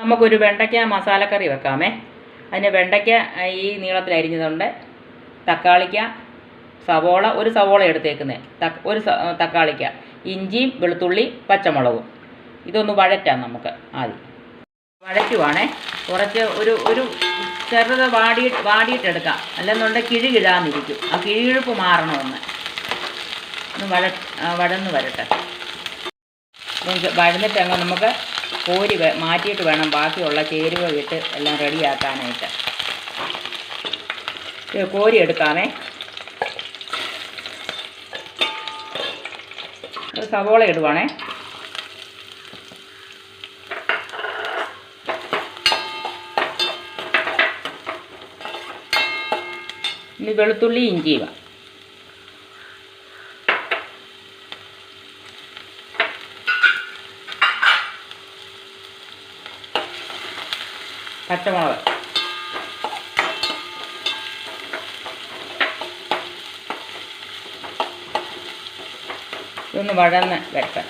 നമുക്കൊരു വെണ്ടയ്ക്ക മസാലക്കറി വെക്കാമേ. അതിന് വെണ്ടയ്ക്ക ഈ നീളത്തിൽ അരിഞ്ഞതുണ്ട്. തക്കാളിക്ക സവോള ഒരു സവോള എടുത്തേക്കുന്നത് ഒരു തക്കാളിക്ക ഇഞ്ചിയും വെളുത്തുള്ളി പച്ചമുളകും. ഇതൊന്ന് വഴറ്റാം നമുക്ക് ആദ്യം. വഴറ്റുവാണേ. കുറച്ച് ഒരു ഒരു ചെറുത് വാടി വാടിയിട്ടെടുക്കാം. അല്ലെന്നുണ്ടെങ്കിൽ കിഴികിഴാന്നിരിക്കും ആ കിഴികിഴപ്പ് മാറണമെന്ന്. ഒന്ന് വഴ വഴന്ന് വരട്ടെ. വഴന്നിട്ടങ്ങ് നമുക്ക് കോരി മാറ്റിയിട്ട് വേണം ബാക്കിയുള്ള ചേരുവ ഇട്ട് എല്ലാം റെഡിയാക്കാനായിട്ട്. കോരി എടുക്കാമേ. സവോള ഇടുവാണേ. ഇനി വെളുത്തുള്ളി ഇഞ്ചിയുക പച്ചമുളക്. ഇതൊന്ന് വഴന്ന് വരട്ടെ.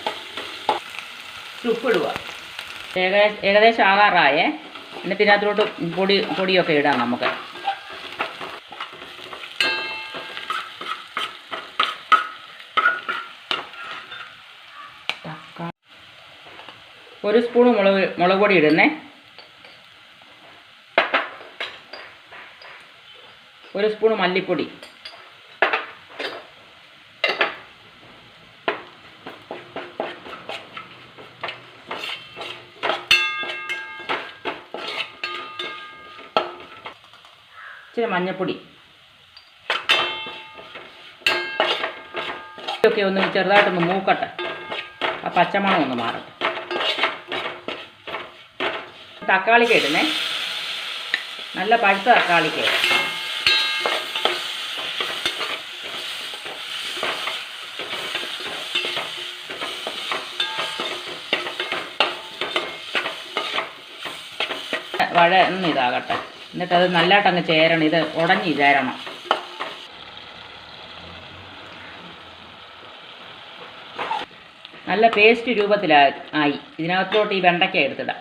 ഉപ്പിടുക. ഏകദേശം ഏകദേശം ആകാറായേ പിന്നെ ഇതിനകത്തോട്ട് പൊടി പൊടിയൊക്കെ ഇടാം നമുക്ക്. ഒരു സ്പൂൺ മുളക് മുളക് പൊടി ഇടുന്നേ. ഒരു സ്പൂൺ മല്ലിപ്പൊടി. ഇച്ചിരി മഞ്ഞൾപ്പൊടി ഇതൊക്കെ ഒന്ന് ചെറുതായിട്ടൊന്ന് മൂക്കട്ടെ. ആ പച്ചമണം ഒന്ന് മാറട്ടെ. തക്കാളിക്ക് ഇടുന്നേ. നല്ല പഴുത്ത തക്കാളിക്ക് വഴ ഒന്ന് ഇതാകട്ടെ എന്നിട്ട് അത് നല്ലതായിട്ട് അങ്ങ് ചേരണം. ഇത് ഉടഞ്ഞ് ചേരണം. നല്ല പേസ്റ്റ് രൂപത്തിലായി ആയി. ഇതിനകത്തോട്ട് ഈ വെണ്ടയ്ക്ക എടുത്തിടാം.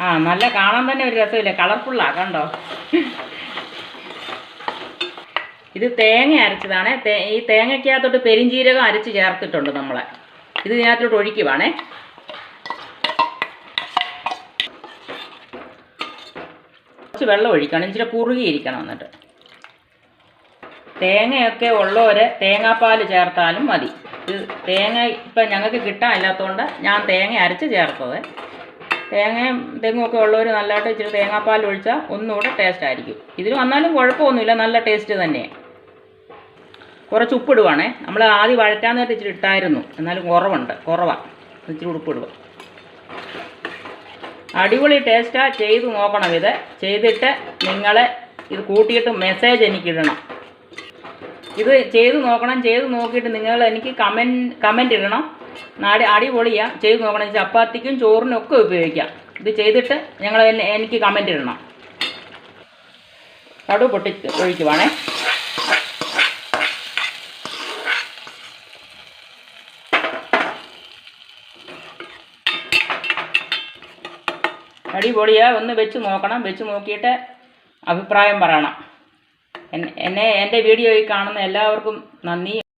ആ നല്ല കാണാൻ തന്നെ ഒരു രസമില്ലേ? കളർഫുള്ളാ കണ്ടോ? ഇത് തേങ്ങ അരച്ചതാണ്. ഈ തേങ്ങയ്ക്കകത്തോട്ട് പെരിഞ്ചീരകം അരച്ച് ചേർത്തിട്ടുണ്ട് നമ്മളെ. ഇത് ഇതിനകത്തോട്ട് ഒഴിക്കുവാണേ. കുറച്ച് വെള്ളം ഒഴിക്കണം. ഇച്ചിരി കുറുകിയിരിക്കണം എന്നിട്ട്. തേങ്ങയൊക്കെ ഉള്ളവർ തേങ്ങാപ്പാൽ ചേർത്താലും മതി. ഇത് തേങ്ങ ഇപ്പം ഞങ്ങൾക്ക് കിട്ടാനില്ലാത്തതുകൊണ്ട് ഞാൻ തേങ്ങ അരച്ച് ചേർത്തത്. തേങ്ങയും തെങ്ങും ഒക്കെ ഉള്ളവർ നല്ലതായിട്ട് ഇച്ചിരി തേങ്ങാപ്പാൽ ഒഴിച്ചാൽ ഒന്നുകൂടെ ടേസ്റ്റ് ആയിരിക്കും. ഇതിന് വന്നാലും കുഴപ്പമൊന്നുമില്ല. നല്ല ടേസ്റ്റ് തന്നെയാണ് കുറച്ച് ഉപ്പിടുവാണേ. നമ്മൾ ആദ്യം വഴറ്റാൻ നേരത്തെ ഇച്ചിരി ഇട്ടായിരുന്നു. എന്നാലും കുറവുണ്ട്. കുറവാണ് ഇച്ചിരി ഉപ്പിടുക. അടിപൊളി ടേസ്റ്റാ. ചെയ്ത് നോക്കണം ഇത്. ചെയ്തിട്ട് നിങ്ങൾ ഇത് കൂട്ടിയിട്ട് മെസ്സേജ് എനിക്കിടണം. ഇത് ചെയ്ത് നോക്കണം. ചെയ്ത് നോക്കിയിട്ട് നിങ്ങൾ എനിക്ക് കമന്റ് കമന്റ് ഇടണം. നാടി അടിപൊളിയാണ് ചെയ്ത് നോക്കണം. ചപ്പാത്തിക്കും ചോറിനും ഒക്കെ ഉപയോഗിക്കാം. ഇത് ചെയ്തിട്ട് ഞങ്ങൾ എനിക്ക് കമന്റ് ഇടണം. കടു പൊട്ടി ഒഴിക്കുവാണേ അടിപൊളിയാ ഒന്ന് വെച്ച് നോക്കണം വെച്ച് നോക്കിയിട്ട് അഭിപ്രായം പറയണം. എന്നെ എന്റെ വീഡിയോയിൽ കാണുന്ന എല്ലാവർക്കും നന്ദി.